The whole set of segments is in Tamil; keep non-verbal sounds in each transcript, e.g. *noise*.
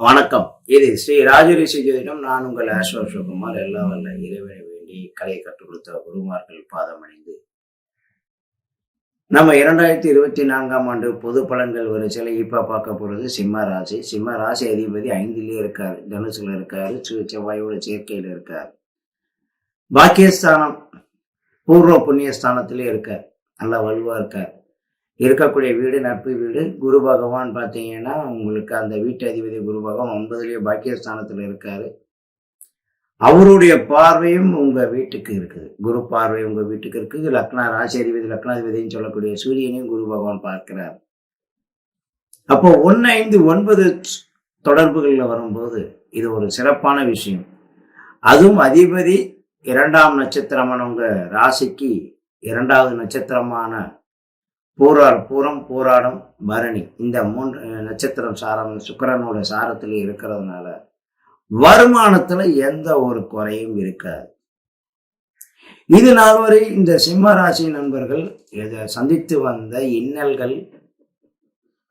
வணக்கம். இது ஸ்ரீ ராஜரிஷி ஜோதிடம். நான் உங்கள் அசோக் சுகுமார் எல்லாம் வல்ல இறைவனை வேண்டி கலையை கற்றுக் கொடுத்த குருமார்கள் பாதம் நம்ம இரண்டாயிரத்தி இருபத்தி நான்காம் ஆண்டு பொது பலன்கள் வரிசையில் இப்ப பார்க்க போகிறது சிம்ம ராசி. சிம்ம ராசி அதிபதி ஐந்திலே இருக்காரு. தனுசுல இருக்காரு. செவ்வாயோட சேர்க்கையில் இருக்கார். பாக்கியஸ்தானம் பூர்வ புண்ணியஸ்தானத்திலே இருக்கார். நல்லா வலுவாக இருக்கார். இருக்கக்கூடிய வீடு நட்பு வீடு. குரு பகவான் பார்த்தீங்கன்னா உங்களுக்கு அந்த வீட்டு அதிபதி குரு பகவான் ஒன்பதுலேயே பாக்கியஸ்தானத்தில் இருக்கார். அவருடைய பார்வையும் உங்கள் வீட்டுக்கு இருக்குது. குரு பார்வை உங்கள் வீட்டுக்கு இருக்குது. லக்னா ராசி அதிபதி லக்னாதிபதினு சொல்லக்கூடிய சூரியனையும் குரு பகவான் பார்க்கிறார். அப்போ ஒன்று ஐந்து ஒன்பது தொடர்புகளில் வரும்போது இது ஒரு சிறப்பான விஷயம். அதுவும் அதிபதி இரண்டாம் நட்சத்திரமானவங்க ராசிக்கு இரண்டாவது நட்சத்திரமான பூரார் பூரம் பூராடம் பரணி. இந்த மூன்று நட்சத்திரம் சாரம் சுக்கரனோட சாரத்தில் இருக்கிறதுனால வருமானத்துல எந்த ஒரு குறையும் இருக்காது. இது நாள் வரை இந்த சிம்ம ராசி நண்பர்கள் இதை சந்தித்து வந்த இன்னல்கள்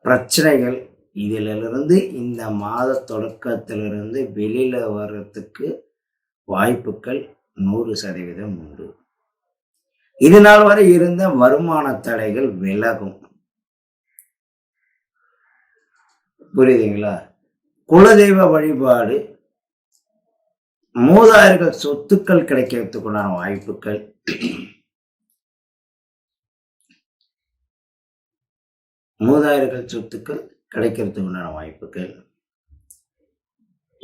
பிரச்சனைகள் இதிலிருந்து இந்த மாத தொடக்கத்திலிருந்து வெளியில் வர்றதுக்கு வாய்ப்புகள் நூறு சதவீதம் உண்டு. இது நாள் வரை இருந்த வருமான தடைகள் விலகும். புரியுதுங்களா? குலதெய்வ வழிபாடு மூதாயிர்கள் சொத்துக்கள் கிடைக்கிறதுக்குண்டான வாய்ப்புகள். மூதாயிர்கள் சொத்துக்கள் கிடைக்கிறதுக்குண்டான வாய்ப்புகள்.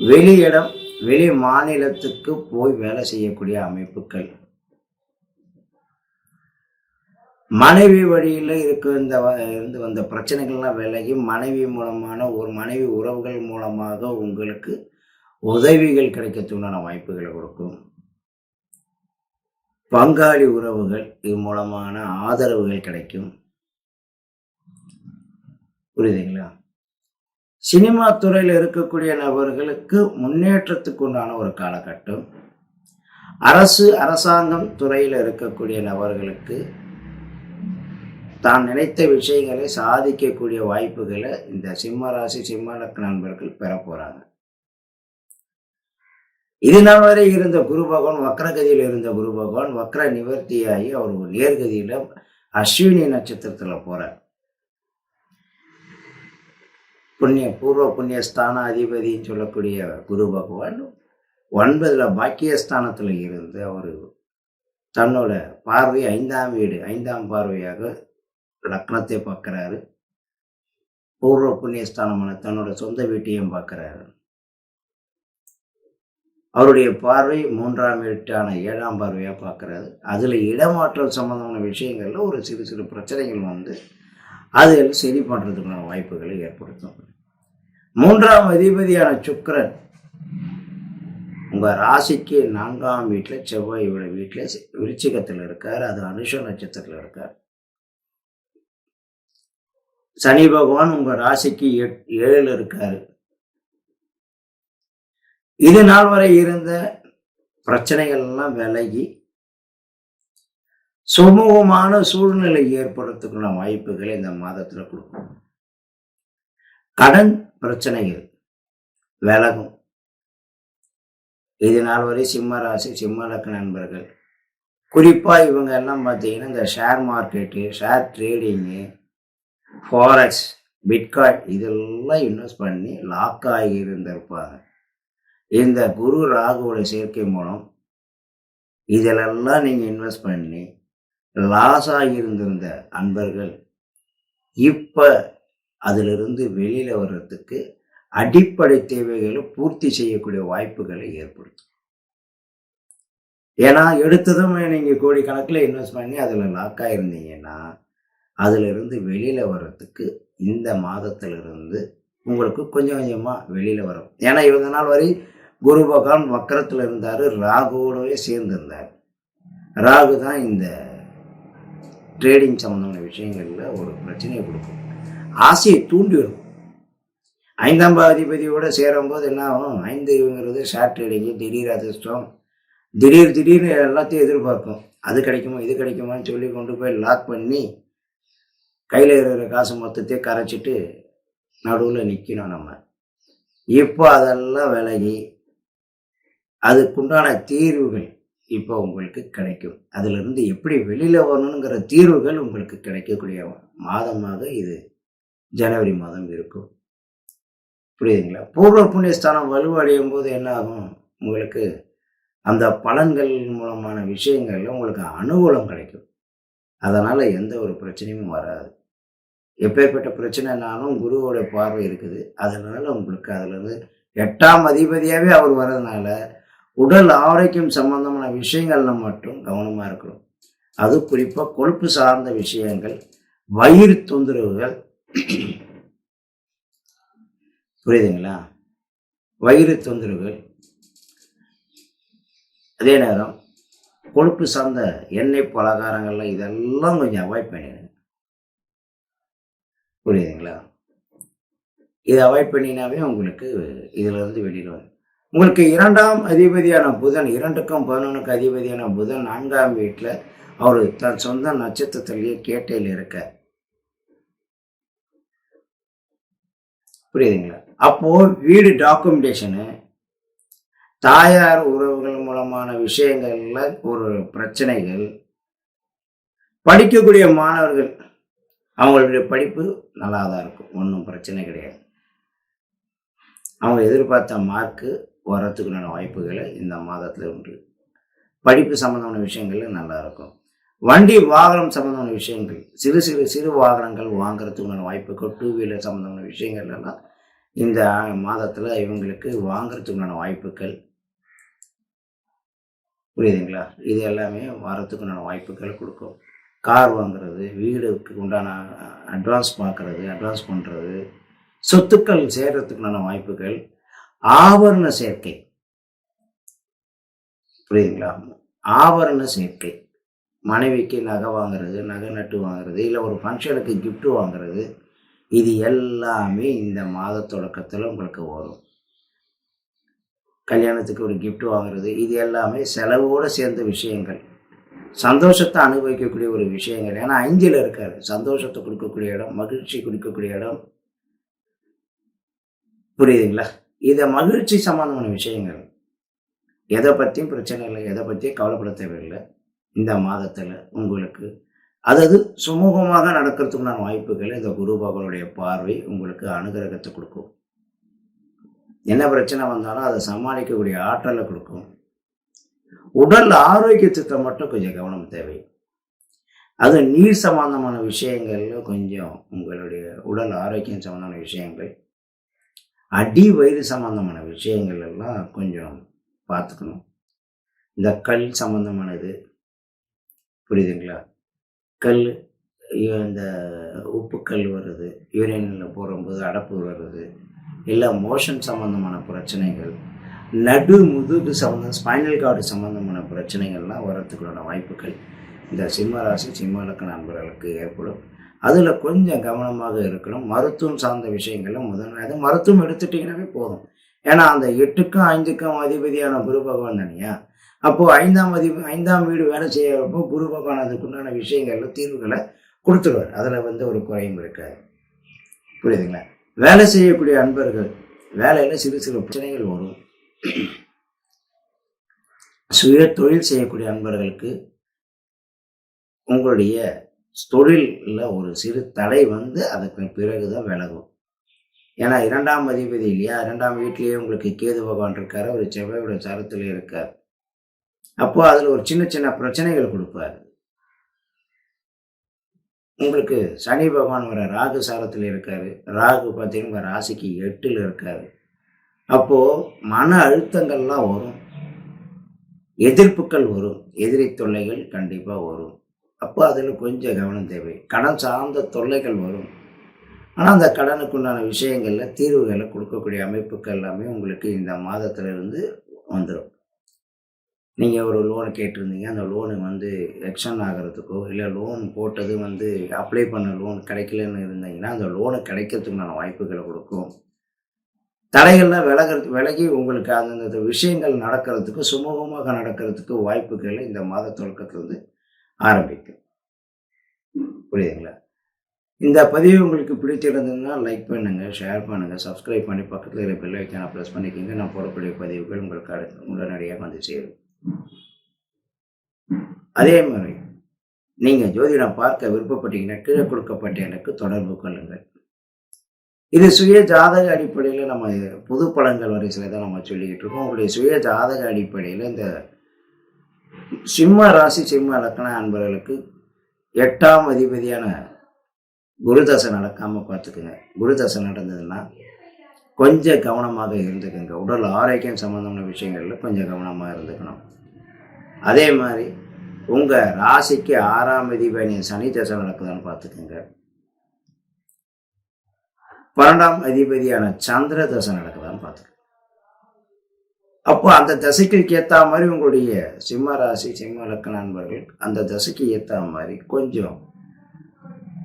வெளி இடம் வெளி மாநிலத்துக்கு போய் வேலை செய்யக்கூடிய அமைப்புகள். மனைவி வழியில் இருக்க இந்த இருந்து வந்த பிரச்சனைகள்லாம் விலகி மனைவி மூலமான ஒரு மனைவி உறவுகள் மூலமாக உங்களுக்கு உதவிகள் கிடைக்கிறதுக்குண்டான வாய்ப்புகளை கொடுக்கும். பங்காளி உறவுகள் இது மூலமான ஆதரவுகள் கிடைக்கும். புரியுதுங்களா? சினிமா துறையில் இருக்கக்கூடிய நபர்களுக்கு முன்னேற்றத்துக்கு உண்டான ஒரு காலகட்டம். அரசு அரசாங்கம் துறையில் இருக்கக்கூடிய நபர்களுக்கு தான் நினைத்த விஷயங்களை சாதிக்கக்கூடிய வாய்ப்புகளை இந்த சிம்ம ராசி சிம்ம லக்ன நண்பர்கள் பெற போறாங்க. இது நாள் வரை இருந்த குரு பகவான் வக்ரகதியில் இருந்த குரு பகவான் வக்ர நிவர்த்தியாகி அவர் ஒரு நேர்கதியில அஸ்வினி நட்சத்திரத்துல போறார். புண்ணிய பூர்வ புண்ணிய ஸ்தான அதிபதின்னு சொல்லக்கூடிய குரு பகவான் ஒன்பதுல பாக்கியஸ்தானத்துல இருந்து அவர் தன்னோட பார்வை ஐந்தாம் வீடு ஐந்தாம் பார்வையாக லக்னத்தை பார்க்குறாரு. பூர்வ புண்ணியஸ்தானமான தன்னோட சொந்த வீட்டையும் பார்க்கறாரு. அவருடைய பார்வை மூன்றாம் வீட்டான ஏழாம் பார்வையாக பார்க்குறாரு. அதில் இடமாற்றம் சம்மந்தமான விஷயங்கள்ல ஒரு சிறு சிறு பிரச்சனைகள் வந்து அதில் சரி பண்ணுறதுக்கான வாய்ப்புகளை ஏற்படுத்தும். மூன்றாம் அதிபதியான சுக்கரன் உங்க ராசிக்கு நான்காம் வீட்டில் செவ்வாயோட வீட்டில் விருச்சிகத்தில் இருக்கார். அது அனுஷ நட்சத்திரத்தில் இருக்கார். சனி பகவான் உங்க ராசிக்கு எட் இருக்காரு. இது நாள் வரை இருந்த பிரச்சனைகள் எல்லாம் விலகி சுமூகமான சூழ்நிலை ஏற்படுறதுக்குள்ள வாய்ப்புகளை இந்த மாதத்துல கொடுக்கும். கடன் பிரச்சனைகள் விலகும். இது நாள் வரை சிம்ம ராசி சிம்ம லக்க நண்பர்கள். குறிப்பா இவங்க எல்லாம் பார்த்தீங்கன்னா இந்த share market share trading forex bitcoin இதெல்லாம் இன்வெஸ்ட் பண்ணி லாக் ஆகி இருந்திருப்பாங்க இந்த குரு ராகுவோட சேர்க்கை மூலம் இதிலெல்லாம் நீங்கள் இன்வெஸ்ட் பண்ணி லாஸ் ஆகியிருந்திருந்த அன்பர்கள் இப்போ அதிலிருந்து வெளியில் வர்றதுக்கு அடிப்படை தேவைகளை பூர்த்தி செய்யக்கூடிய வாய்ப்புகளை ஏற்படுத்தும். ஏன்னா எடுத்ததும் நீங்கள் கோடிக்கணக்கில் இன்வெஸ்ட் பண்ணி அதில் லாக் ஆகிருந்தீங்கன்னா அதிலிருந்து வெளியில் வர்றதுக்கு இந்த மாதத்திலிருந்து உங்களுக்கு கொஞ்சம் கொஞ்சமாக வெளியில் வரும். ஏன்னா இவங்க நாள் வரை குரு பகவான் வக்கரத்தில் இருந்தார் ராகுவோடவே சேர்ந்து இருந்தார். ராகு தான் இந்த ட்ரேடிங் சம்மந்தமான விஷயங்களில் ஒரு பிரச்சனையை கொடுக்கும். ஆசையை தூண்டிவிடும் ஐந்தாம் பாதிபதியோடு சேரும்போது என்ன ஆகும்? ஐந்துங்கிறது ஷார்ட் ட்ரேடிங்கு திடீர் அதிர்ஷ்டம். திடீர் திடீர்னு எல்லாத்தையும் எதிர்பார்க்கும். அது கிடைக்குமா இது கிடைக்குமான்னு சொல்லி கொண்டு போய் லாக் பண்ணி கையில் இருக்கிற காசு மொத்தத்தையே கரைச்சிட்டு நடுவில் நிற்கணும் நம்ம. இப்போ அதெல்லாம் விலகி அதுக்குண்டான தீர்வுகள் இப்போ உங்களுக்கு கிடைக்கும். அதிலிருந்து எப்படி வெளியில் வரணுங்கிற தீர்வுகள் உங்களுக்கு கிடைக்கக்கூடிய மாதமாக இது ஜனவரி மாதம் இருக்கும். புரியுதுங்களா? பூர்வ புண்ணியஸ்தானம் வலுவடையும் போது என்ன ஆகும்? உங்களுக்கு அந்த பலன்கள் மூலமான விஷயங்கள்ல உங்களுக்கு அனுகூலம் கிடைக்கும். அதனால் எந்த ஒரு பிரச்சனையும் வராது. எப்பேற்பட்ட பிரச்சனைனாலும் குருவோட பார்வை இருக்குது. அதனால உங்களுக்கு அதுலேருந்து எட்டாம் அதிபதியாகவே அவர் வர்றதுனால உடல் ஆரோக்கியம் சம்பந்தமான விஷயங்கள்ல மட்டும் கவனமாக இருக்கணும். அது குறிப்பாக கொழுப்பு சார்ந்த விஷயங்கள் வயிறு தொந்தரவுகள். புரியுதுங்களா? வயிறு தொந்தரவுகள். அதே நேரம் கொழுப்பு சார்ந்த எண்ணெய் பலகாரங்கள்லாம் இதெல்லாம் கொஞ்சம் அவாய்ட் பண்ணிடுங்க. புரியுதுங்களா? இதை அவாய்ட் பண்ணினாவே உங்களுக்கு இதிலிருந்து வெளியில் வரும். உங்களுக்கு இரண்டாம் அதிபதியான புதன் இரண்டுக்கும் பதினொன்றுக்கு அதிபதியான புதன் நான்காம் வீட்டில் அவர் தன் சொந்த நட்சத்திரத்திலேயே கேட்டையில் இருக்க புரியுதுங்களா? அப்போ வீடு டாக்குமெண்டேஷனு தாயார் உறவுகள் மூலமான விஷயங்கள்ல ஒரு பிரச்சனைகள் படிக்கக்கூடிய மாணவர்கள் அவங்களுடைய படிப்பு நல்லா தான் இருக்கும். ஒன்றும் பிரச்சனை கிடையாது. அவங்க எதிர்பார்த்த மார்க்கு வர்றதுக்குண்டான வாய்ப்புகளை இந்த மாதத்தில் உண்டு. படிப்பு சம்மந்தமான விஷயங்கள் நல்லா இருக்கும். வண்டி வாகனம் சம்மந்தமான விஷயங்கள் சிறு சிறு சிறு வாகனங்கள் வாங்குறதுக்குண்டான வாய்ப்புகள் டூ வீலர் சம்மந்தமான விஷயங்கள் எல்லாம் இந்த மாதத்தில் இவங்களுக்கு வாங்குறதுக்குண்டான வாய்ப்புகள். புரியுதுங்களா? இது எல்லாமே வரத்துக்குண்டான வாய்ப்புகளை கொடுக்கும். கார் வாங்குறது வீடுக்கு உண்டான அட்வான்ஸ் பார்க்கறது அட்வான்ஸ் பண்ணுறது சொத்துக்கள் சேர்கிறதுக்குண்டான வாய்ப்புகள் ஆபரண சேர்க்கை. புரியுதுங்களா? ஆபரண சேர்க்கை. மனைவிக்கு நகை வாங்குறது நகை நட்டு வாங்குறது இல்லை ஒரு ஃபங்க்ஷனுக்கு கிஃப்ட் வாங்குறது இது எல்லாமே இந்த மாத தொடக்கத்தில் உங்களுக்கு வரும். கல்யாணத்துக்கு ஒரு கிஃப்ட் வாங்குறது இது எல்லாமே செலவோடு சேர்ந்த விஷயங்கள். சந்தோஷத்தை அனுபவிக்கக்கூடிய ஒரு விஷயங்கள். ஏன்னா அஞ்சில் இருக்காரு. சந்தோஷத்தை கொடுக்கக்கூடிய இடம் மகிழ்ச்சி கொடுக்கக்கூடிய இடம். புரியுதுங்களா? இதை மகிழ்ச்சி சம்பந்தமான விஷயங்கள். எதை பற்றியும் பிரச்சனை இல்லை. எதை பற்றியும் கவலைப்பட தேவையில்லை. இந்த மாதத்தில் உங்களுக்கு. அதாவது சுமூகமாக நடக்கிறதுக்குண்டான வாய்ப்புகள் இந்த குரு பகவனுடைய பார்வை உங்களுக்கு அனுகிரகத்தை கொடுக்கும். என்ன பிரச்சனை வந்தாலும் அதை சமாளிக்கக்கூடிய ஆற்றலை கொடுக்கும். உடல் ஆரோக்கியத்துக்கு மட்டும் கொஞ்சம் கவனம் தேவை. அது நீர் சம்பந்தமான விஷயங்கள்ல கொஞ்சம் உங்களுடைய உடல் ஆரோக்கியம் சம்பந்தமான விஷயங்கள் அடி வயிறு சம்பந்தமான விஷயங்கள் எல்லாம் கொஞ்சம் பார்த்துக்கணும். இந்த கல் சம்பந்தமானது புரியுதுங்களா? கல் இந்த உப்புக்கல் வருது யூரியனில் போடும்போது அடப்பு வருது இல்லை மோஷன் சம்பந்தமான பிரச்சனைகள் நடு முதுகு சம்மந்தம் ஸ்பைனல் கார்டு சம்மந்தமான பிரச்சனைகள்லாம் வரத்துக்குள்ளான வாய்ப்புகள். இந்த சிம்ம ராசி சிம்ம இலக்க நண்பர்களுக்கு ஏற்படும். அதில் கொஞ்சம் கவனமாக இருக்கணும். மருத்துவம் சார்ந்த விஷயங்களும் முதன்மையாக மருத்துவம் எடுத்துட்டிங்கன்னாவே போதும். ஏன்னா அந்த எட்டுக்கும் ஐந்துக்கும் அதிபதியான குரு பகவான் தானியா அப்போது ஐந்தாம் அதிபதி ஐந்தாம் வீடு வேலை செய்யறப்போ குரு பகவான் அதுக்குண்டான விஷயங்கள்ல தீர்வுகளை கொடுத்துருவார். அதில் வந்து ஒரு குறையும் இருக்காது. புரியுதுங்களா? வேலை செய்யக்கூடிய அன்பர்கள் வேலையில் சிறு சிறு பிரச்சனைகள் வரும். *clears throat* சுய தொழில் செய்யக்கூடிய அன்பர்களுக்கு உங்களுடைய தொழிலில் ஒரு சிறு தடை வந்து அதுக்கு பிறகுதான் விலகும். ஏன்னா இரண்டாம் அதிபதி இல்லையா? இரண்டாம் வீட்லேயே உங்களுக்கு கேது பகவான் இருக்காரு ஒரு செவ்வாயோட சரத்தில் இருக்கார். அப்போது அதில் ஒரு சின்ன சின்ன பிரச்சனைகள் கொடுப்பாரு. உங்களுக்கு சனி பகவான் வர ராகு சாரத்தில் இருக்காரு. ராகு பார்த்தீங்கன்னா ராசிக்கு எட்டில் இருக்காரு. அப்போ மன அழுத்தங்கள்லாம் வரும். எதிர்ப்புகள் வரும். எதிரி தொல்லைகள் கண்டிப்பாக வரும். அப்போ அதில் கொஞ்சம் கவனம் தேவை. கடன் சார்ந்த தொல்லைகள் வரும். ஆனால் அந்த கடனுக்குண்டான விஷயங்களில் தீர்வுகளை கொடுக்கக்கூடிய அமைப்புகள் எல்லாமே உங்களுக்கு இந்த மாதத்திலிருந்து வந்துடும் நீங்கள் ஒரு லோன் கேட்டிருந்தீங்க. அந்த லோனு வந்து எக்ஷன் ஆகிறதுக்கோ இல்லை லோன் போட்டது வந்து அப்ளை பண்ண லோன் கிடைக்கலன்னு இருந்தீங்கன்னா அந்த லோனு கிடைக்கிறதுக்குண்டான வாய்ப்புகளை கொடுக்கும். தடைகள்லாம் விலகிறது விலகி உங்களுக்கு அந்தந்த விஷயங்கள் நடக்கிறதுக்கு சுமூகமாக நடக்கிறதுக்கு வாய்ப்புகளை இந்த மாத தொடக்கத்திலிருந்து ஆரம்பிக்கும். புரியுதுங்களா? இந்த பதிவு உங்களுக்கு பிடிச்சிருந்ததுன்னா லைக் பண்ணுங்கள் ஷேர் பண்ணுங்கள் சப்ஸ்கிரைப் பண்ணி பக்கத்தில் இருக்கிற பெல் ஐக்கான ப்ரெஸ் பண்ணிக்கிங்க. நான் போடக்கூடிய பதிவுகள் உங்களுக்கு அடுத்து உடனடியாக வந்து சேரும். அதே மாதிரி நீங்கள் ஜோதிடம் பார்க்க விருப்பப்பட்டீங்கன்னா கீழே கொடுக்கப்பட்ட எனக்கு தொடர்பு கொள்ளுங்கள். இது சுய ஜாதக அடிப்படையில் நம்ம புது பழங்கள் வரிசையில் தான் நம்ம சொல்லிக்கிட்டு இருக்கோம். உங்களுடைய சுய ஜாதக அடிப்படையில் இந்த சிம்ம ராசி சிம்ம இலக்கண அன்பர்களுக்கு எட்டாம் அதிபதியான குருதசை நடக்காமல் பார்த்துக்குங்க. குருதசை நடந்ததுன்னா கொஞ்சம் கவனமாக இருந்துக்குங்க. உடல் ஆரோக்கியம் சம்மந்தமான விஷயங்களில் கொஞ்சம் கவனமாக இருந்துக்கணும். அதே மாதிரி உங்கள் ராசிக்கு ஆறாம் அதிபதி சனி தசை நடக்குதான்னு பார்த்துக்குங்க. பன்னெண்டாம் அதிபதியான சந்திர தசை நடக்குதான்னு பார்த்துக்கோங்க அப்போ அந்த தசைக்கு ஏற்ற மாதிரி உங்களுடைய சிம்ம ராசி சிம்ம லக்கண நண்பர்கள் அந்த தசைக்கு ஏற்ற மாதிரி கொஞ்சம்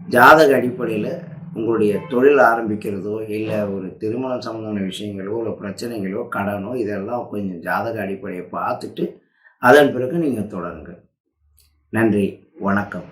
ஜாதக அடிப்படையில் உங்களுடைய தொழில் ஆரம்பிக்கிறதோ இல்லை ஒரு திருமணம் சம்மந்தமான விஷயங்களோ இல்லை பிரச்சனைகளோ கடனோ இதெல்லாம் கொஞ்சம் ஜாதக அடிப்படையை பார்த்துட்டு அதன் பிறகு நீங்கள் தொடருங்க நன்றி வணக்கம்.